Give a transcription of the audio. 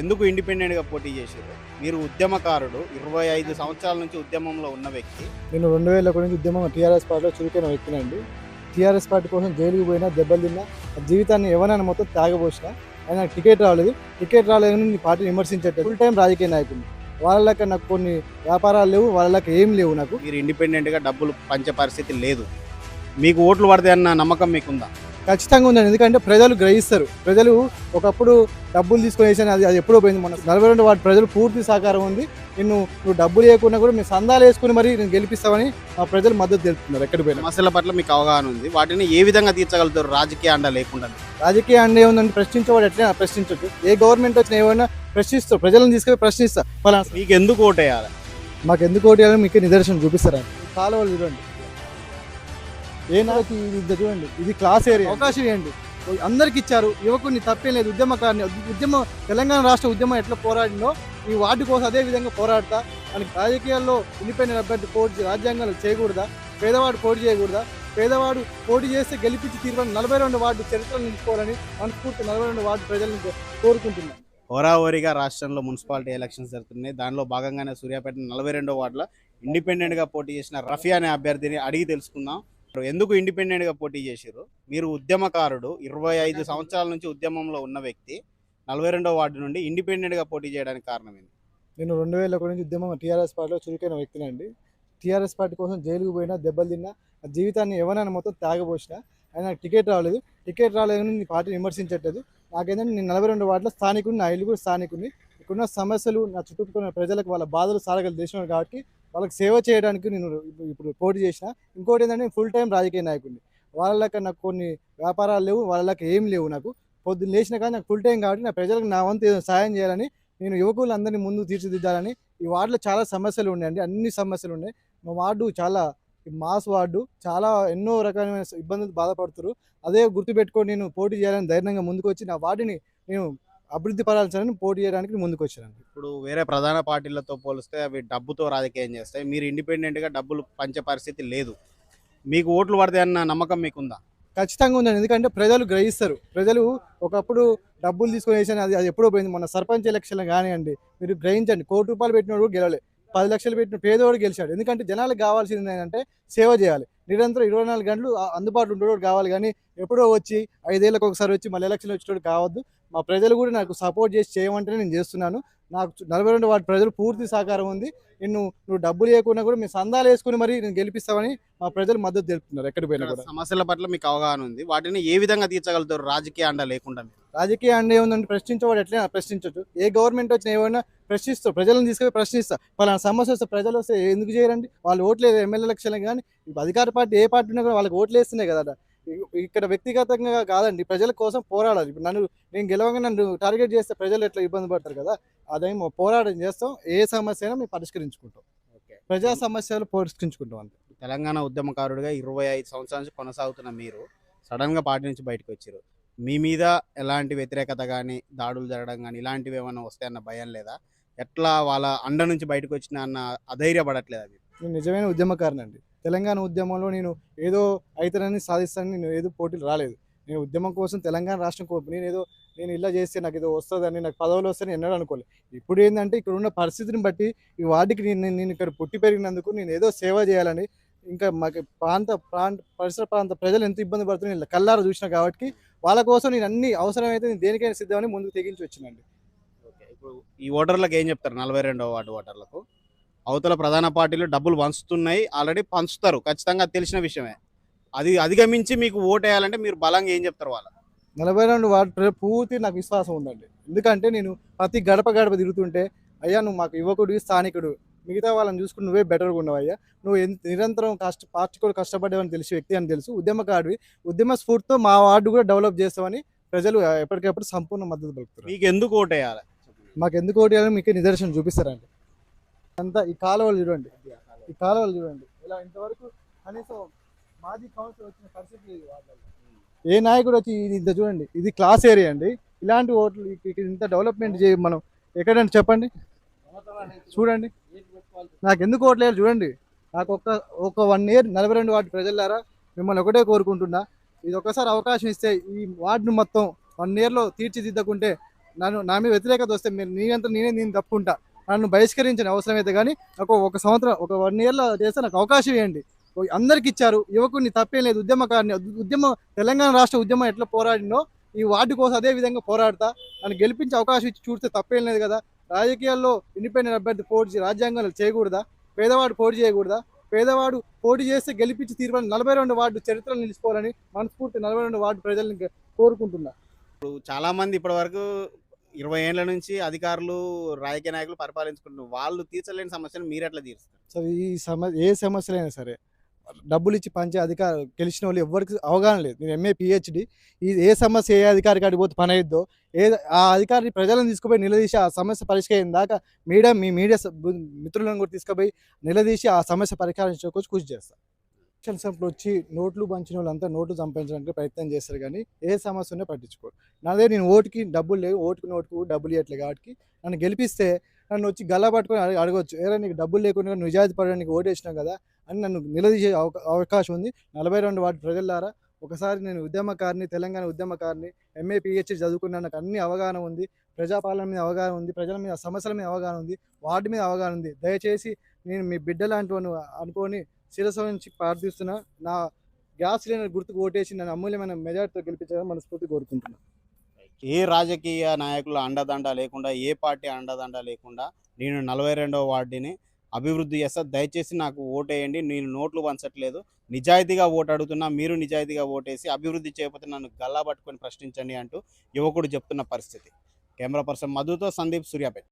ఎందుకు ఇండిపెండెంట్గా పోటీ చేశారు? మీరు ఉద్యమకారుడు ఇరవై ఐదు సంవత్సరాల నుంచి ఉద్యమంలో ఉన్న వ్యక్తి. నేను రెండు వేల ఒకటి నుంచి ఉద్యమం టీఆర్ఎస్ పార్టీలో చురుకైన వ్యక్తినండి టీఆర్ఎస్ పార్టీ కోసం జైలుకి పోయినా దెబ్బలు తిన్నా జీవితాన్ని ఎవరైనా మొత్తం త్యాగపోసిన ఆయన నాకు టికెట్ రాలేదు. టికెట్ రాలేదని నీ పార్టీని విమర్శించట్లేదు. ఫుల్ టైం రాజకీయ నాయకుడిని. వాళ్ళకి నాకు కొన్ని వ్యాపారాలు లేవు వాళ్ళకి ఏం లేవు నాకు. మీరు ఇండిపెండెంట్గా డబ్బులు పంచే పరిస్థితి లేదు. మీకు ఓట్లు పడతాయన్న నమ్మకం మీకుందా? ఖచ్చితంగా ఉందండి. ఎందుకంటే ప్రజలు గ్రహిస్తారు. ప్రజలు ఒకప్పుడు డబ్బులు తీసుకొని వేసాను అది అది ఎప్పుడో పోయింది మన నలభై రెండు వాటి ప్రజలు పూర్తి సహకారం ఉంది. నిన్ను నువ్వు డబ్బులు వేయకుండా కూడా మేము సందాలు వేసుకుని మరి నేను గెలిపిస్తామని ఆ ప్రజలు మద్దతు తెలుపుతున్నారు ఎక్కడికి పోయినా. సమస్యల పట్ల మీకు అవగాహన ఉంది. వాటిని ఏ విధంగా తీర్చగలుగుతారు? రాజకీయ అండ లేకుండా. రాజకీయ అండ ఏముందంటే ప్రశ్నించేవాడు ఎట్లా ప్రశ్నించవచ్చు ఏ గవర్నమెంట్ వచ్చినా ఏమైనా ప్రశ్నిస్తారు ప్రజలను తీసుకొని ప్రశ్నిస్తా. ఫలానా మీకు ఎందుకు ఓటేయాలి? మాకు ఎందుకు ఓటు వేయాలని మీకు నిదర్శనం చూపిస్తారా కాలువలు చూడండి. ఏ నాకి ఇది చూడండి. ఇది క్లాస్ ఏరియా అవకాశం ఇవ్వండి. అందరికి ఇచ్చారు. యువకుడిని తప్పేం లేదు. ఉద్యమకారిని ఉద్యమం తెలంగాణ రాష్ట్ర ఉద్యమం ఎట్లా పోరాడిందో ఈ వార్డు కోసం అదే విధంగా పోరాడతా. మనకి రాజకీయాల్లో ఇండిపెండెంట్ అభ్యర్థి పోటీ రాజ్యాంగాలు చేయకూడదా? పేదవాడు పోటీ చేయకూడదా? పేదవాడు పోటీ చేస్తే గెలిపించి తీర్మానం నలభై రెండు వార్డు చరిత్రను నిలుపుకోవాలని మనస్ఫూర్తి నలభై రెండు వార్డు ప్రజలను కోరుకుంటున్నాను. హోరాహోరీగా రాష్ట్రంలో మున్సిపాలిటీ ఎలక్షన్స్ జరుగుతున్నాయి. దానిలో భాగంగానే సూర్యాపేట నలభై రెండో వార్డులో ఇండిపెండెంట్గా పోటీ చేసిన రఫీ అనే అభ్యర్థిని అడిగి తెలుసుకుందాం. ఎందుకు ఇండిపెండెంట్గా పోటీ చేశారు మీరు ఉద్యమకారుడు ఇరవై ఐదు సంవత్సరాల నుంచి ఉద్యమంలో ఉన్న వ్యక్తి నలభై రెండో వార్డు నుండి ఇండిపెండెంట్గా పోటీ చేయడానికి కారణం నేను రెండు వేల ఒకటి నుంచి ఉద్యమం టీఆర్ఎస్ పార్టీలో చురుకైన వ్యక్తినండి టీఆర్ఎస్ పార్టీ కోసం జైలుకు పోయినా దెబ్బలు తిన్నా జీవితాన్ని ఎవరైనా మొత్తం తాగబోసినా ఆయన నాకు టికెట్ రాలేదు. టికెట్ రాలేదని నీ పార్టీని విమర్శించట్లేదు. నాకేంటంటే నేను నలభై రెండు వార్డులో స్థానికుని నా ఇల్లు కూడా స్థానికుని ఇక్కడున్న సమస్యలు నా చుట్టుపక్కల ప్రజలకు వాళ్ళ బాధలు సారగల దేశం కాబట్టి వాళ్ళకి సేవ చేయడానికి నేను ఇప్పుడు- ఇప్పుడు పోటీ చేసిన. ఇంకోటి ఏంటంటే ఫుల్ టైం రాజకీయ నాయకుడిని. వాళ్ళకి నాకు కొన్ని వ్యాపారాలు లేవు వాళ్ళకి ఏం లేవు నాకు. పొద్దున్న లేచిన కానీ నాకు ఫుల్ టైం కాబట్టి నా ప్రజలకు నా వంతు ఏదో సాయం చేయాలని నేను యువకులందరినీ ముందు తీర్చిదిద్దాలని ఈ వార్డులో చాలా సమస్యలు ఉన్నాయండి. అన్ని సమస్యలు ఉన్నాయి. మా వార్డు చాలా మాస్ వార్డు చాలా ఎన్నో రకమైన ఇబ్బందులు బాధపడుతున్నారు. అదే గుర్తుపెట్టుకొని నేను పోటీ చేయాలని ధైర్యంగా ముందుకు వచ్చి నా వార్డుని నేను అభివృద్ధి పరాల్సాలని పోటీ చేయడానికి ముందుకు వచ్చాను ఇప్పుడు వేరే ప్రధాన పార్టీలతో పోలిస్తే అవి డబ్బుతో రాజకీయం చేస్తాయి. మీరు ఇండిపెండెంట్గా డబ్బులు పంచే పరిస్థితి లేదు. మీకు ఓట్లు పడతాయన్న నమ్మకం మీకుందా? ఖచ్చితంగా ఉందండి. ఎందుకంటే ప్రజలు గ్రహిస్తారు. ప్రజలు ఒకప్పుడు డబ్బులు తీసుకొని వేసాను అది అది ఎప్పుడో పోయింది. మొన్న సర్పంచ్ ఎలక్షన్ కానివ్వండి మీరు గ్రహించండి. కోటి రూపాయలు పెట్టినోడు గెలవలే. పది లక్షలు పెట్టిన పేదవాడు గెలిచాడు. ఎందుకంటే జనాలకు కావాల్సింది ఏంటంటే సేవ చేయాలి. నిరంతరం ఇరవై నాలుగు గంటలు అందుబాటులో ఉండేవాడు కావాలి కానీ ఎప్పుడో వచ్చి ఐదేళ్ళకి ఒకసారి వచ్చి మళ్ళీ ఎలక్షన్ వచ్చేటోడు కావద్దు. మా ప్రజలు కూడా నాకు సపోర్ట్ చేసి చేయమంటేనే నేను చేస్తున్నాను. నాకు నలభై రెండు వాటి ప్రజలు పూర్తి సహకారం ఉంది. నిన్ను నువ్వు డబ్బులు లేకుండా కూడా మేము సందాలు వేసుకుని మరి నేను గెలిపిస్తామని మా ప్రజలు మద్దతు తెలుపుతున్నారు ఎక్కడికి పోయినా కూడా. సమస్యల పట్ల మీకు అవగాహన ఉంది. వాటిని ఏ విధంగా తీర్చగలుగుతారు? రాజకీయ అండ లేకుండా? రాజకీయ అండ ఏముందంటే ప్రశ్నించేవాడు ఎట్లా ప్రశ్నించవచ్చు ఏ గవర్నమెంట్ వచ్చినా ఏమైనా ప్రశ్నిస్తారు ప్రజలను తీసుకొని ప్రశ్నిస్తా. పలానా సమస్య వస్తే ప్రజలు వస్తే ఎందుకు చేయరండి? వాళ్ళు ఓట్లేదు ఎమ్మెల్యే ఎలక్షన్ కానీ ఇప్పుడు అధికార పార్టీ ఏ పార్టీ ఉన్నా కూడా వాళ్ళకి ఓట్లు వేస్తున్నాయి కదా ఇక్కడ వ్యక్తిగతంగా కాదండి ప్రజల కోసం పోరాడాలి. ఇప్పుడు నన్ను నేను గెలవగా నన్ను టార్గెట్ చేస్తే ప్రజలు ఎట్లా ఇబ్బంది పడతారు కదా అదేమో పోరాటం చేస్తాం ఏ సమస్య అయినా మేము పరిష్కరించుకుంటాం. ప్రజా సమస్యలు పరిష్కరించుకుంటాం అంతే. తెలంగాణ ఉద్యమకారుడిగా ఇరవై ఐదు సంవత్సరాల నుంచి కొనసాగుతున్న మీరు సడన్గా పార్టీ నుంచి బయటకు వచ్చారు. మీ మీద ఎలాంటి వ్యతిరేకత కానీ దాడులు జరగడం కానీ ఇలాంటివి ఏమైనా వస్తాయన్న భయం లేదా? ఎట్లా వాళ్ళ అండ నుంచి బయటకు వచ్చిన అన్న అధైర్యపడట్లేదు అది నేను నిజమైన ఉద్యమకారనండి. తెలంగాణ ఉద్యమంలో నేను ఏదో అవుతానని సాధిస్తానని నేను ఏదో పోటీలు రాలేదు. నేను ఉద్యమం కోసం తెలంగాణ రాష్ట్రం కోసం నేను ఏదో నేను ఇలా చేస్తే నాకు ఏదో వస్తుందని నాకు పదవులు వస్తాయని ఎన్నడూ అనుకోలేదు. ఇప్పుడు ఏంటంటే ఇక్కడ ఉన్న పరిస్థితిని బట్టి ఈ వార్డుకి నేను నేను ఇక్కడ పుట్టి పెరిగినందుకు నేను ఏదో సేవ చేయాలని ఇంకా మాకు ప్రాంత ప్రాంత పరిసర ప్రాంత ప్రజలు ఎంత ఇబ్బంది పడుతున్నాయి నేను కల్లారా చూసిన కాబట్టి వాళ్ళ కోసం నేను అన్ని అవసరమైతే నేను దేనికైనా సిద్ధమని ముందుకు తెగించి వచ్చినండి ఇప్పుడు ఈ ఓటర్లకు ఏం చెప్తారు? నలభై రెండవ వార్డు ఓటర్లకు? అవతల ప్రధాన పార్టీలు డబ్బులు పంచుతున్నాయి ఆల్రెడీ పంచుతారు. ఖచ్చితంగా తెలిసిన విషయమే. అది అధిగమించి మీకు ఓటేయాలంటే మీరు బలంగా ఏం చెప్తారు వాళ్ళ? నలభై రెండు వార్డు పూర్తి నాకు విశ్వాసం ఉందండి. ఎందుకంటే నేను ప్రతి గడప గడప తిరుగుతుంటే అయ్యా నువ్వు మాకు యువకుడివి స్థానికుడు. మిగతా వాళ్ళని చూసుకుని నువ్వే బెటర్గా ఉన్నావు అయ్యా నువ్వు ఎంత నిరంతరం కష్ట పార్టీ కూడా కష్టపడేవని తెలిసి వ్యక్తి అని తెలుసు. ఉద్యమకాడివి ఉద్యమ స్ఫూర్తితో మా వార్డు కూడా డెవలప్ చేస్తామని ప్రజలు ఎప్పటికెప్పుడు సంపూర్ణ మద్దతు పలుకుతారు మీకు ఎందుకు ఓటేయాలి? మాకు ఎందుకు ఓటు వేయాలని మీకు నిదర్శనం చూపిస్తారండి. అంతా ఈ కాలువలు చూడండి. ఈ కాలువలు చూడండి. ఇలా ఇంతవరకు కనీసం మాజీ కౌన్సిల్ వచ్చిన పరిస్థితి. ఏ నాయకుడు వచ్చి ఇది ఇంత చూడండి. ఇది క్లాస్ ఏరియా అండి. ఇలాంటి ఓట్లు ఇంత డెవలప్మెంట్ చేయ మనం ఎక్కడండి చెప్పండి. చూడండి. నాకు ఎందుకు ఓట్లు వేయాలి చూడండి. నాకు ఒక్క ఒక వన్ ఇయర్ నలభై రెండు వార్డు ప్రజలారా మిమ్మల్ని ఒకటే కోరుకుంటున్నా. ఇది ఒకసారి అవకాశం ఇస్తే ఈ వార్డును మొత్తం వన్ ఇయర్లో తీర్చిదిద్దకుంటే నన్ను నా మీద వ్యతిరేకత వస్తే మీరు నేనంతా నేనే నేను తప్పుకుంటా. నన్ను బహిష్కరించిన అవసరం అయితే కానీ ఒక ఒక సంవత్సరం ఒక వన్ ఇయర్లో చేస్తే నాకు అవకాశం ఇవ్వండి. అందరికి ఇచ్చారు. యువకుడిని తప్పేం లేదు. ఉద్యమకారిని ఉద్యమం తెలంగాణ రాష్ట్ర ఉద్యమం ఎట్లా పోరాడినో ఈ వార్డు కోసం అదే విధంగా పోరాడతా. నన్ను గెలిపించే అవకాశం ఇచ్చి చూస్తే తప్పేం లేదు కదా. రాజకీయాల్లో ఇండిపెండెంట్ అభ్యర్థి పోటీ రాజ్యాంగంలో చేయకూడదా? పేదవాడు పోటీ చేయకూడదా? పేదవాడు పోటీ చేస్తే గెలిపించి తీర్మానం నలభై రెండు వార్డు చరిత్రను నిలుచుకోవాలని మనస్ఫూర్తి నలభై రెండు వార్డు ప్రజల్ని కోరుకుంటున్నా. ఇప్పుడు చాలామంది ఇప్పటివరకు ఇరవై ఏళ్ళ నుంచి అధికారులు రాజకీయ నాయకులు పరిపాలించుకుంటున్నారు వాళ్ళు తీర్చలేని సమస్యను మీరు ఎట్లా తీరుస్తారు? సో ఈ సమస్య ఏ సమస్యలైనా సరే డబ్బులు ఇచ్చి పంచే అధికారం గెలిచిన వాళ్ళు ఎవరికి అవగాహన లేదు. నేను ఎంఏ పిహెచ్డి ఈ ఏ సమస్య ఏ అధికారి కాడికి పోతే పని అయిద్దో ఏ ఆ అధికారిని ప్రజలను తీసుకుపోయి నిలదీసి ఆ సమస్య పరిష్కరించిన దాకా మీడియా మీ మీడియా మిత్రులను కూడా తీసుకుపోయి నిలదీసి ఆ సమస్య పరిష్కరించుకోవచ్చు కృషి చేస్తాను ఎలక్షన్ సమయంలో వచ్చి నోట్లు పంచిన వాళ్ళంతా నోట్లు సంపాదించడానికి ప్రయత్నం చేస్తారు కానీ ఏ సమస్య ఉన్నా పట్టించుకోరు. నాదే నేను ఓటుకి డబ్బులు లేవు ఓటుకు నోటుకు డబ్బులు ఇవ్వట్లేదు కాబట్టి నన్ను గెలిపిస్తే నన్ను వచ్చి గల్లా పట్టుకొని అడగవచ్చు అడగొచ్చు. ఏరా నీకు డబ్బులు లేకుండా నిజాయితీ పడడానికి ఓటు వేసినావు కదా అని నన్ను నిలదీసే అవకా- అవకాశం ఉంది. నలభై రెండు వాటి ప్రజలారా ఒకసారి నేను ఉద్యమకారిని తెలంగాణ ఉద్యమకారిని ఎంఏ పిహెచ్డి చదువుకున్నా నాకు అన్ని అవగాహన ఉంది. ప్రజాపాలన మీద అవగాహన ఉంది. ప్రజల మీద సమస్యల మీద అవగాహన ఉంది. వార్డు మీద అవగాహన ఉంది. దయచేసి నేను మీ బిడ్డ లాంటి అనుకొని శిరస నుంచి ప్రార్థిస్తున్న నా గ్యాస్ సిలిండర్ గుర్తుకు ఓటేసి నన్ను అమూల్యమైన మెజార్టీతో గెలిపించాలని మనస్ఫూర్తి కోరుకుంటున్నాను ఏ రాజకీయ నాయకుల అండదండ లేకుండా ఏ పార్టీ అండదండ లేకుండా నేను నలభై రెండవ వార్డుని అభివృద్ధి చేస్తా దయచేసి నాకు ఓటేయండి నేను నోట్లు పంచట్లేదు. నిజాయితీగా ఓటు అడుగుతున్నా మీరు నిజాయితీగా ఓటేసి అభివృద్ధి చేయకపోతే నన్ను గల్లా పట్టుకొని ప్రశ్నించండి అంటూ యువకుడు చెప్తున్న పరిస్థితి. కెమెరా పర్సన్ మధుతో సందీప్ సూర్యాపేట.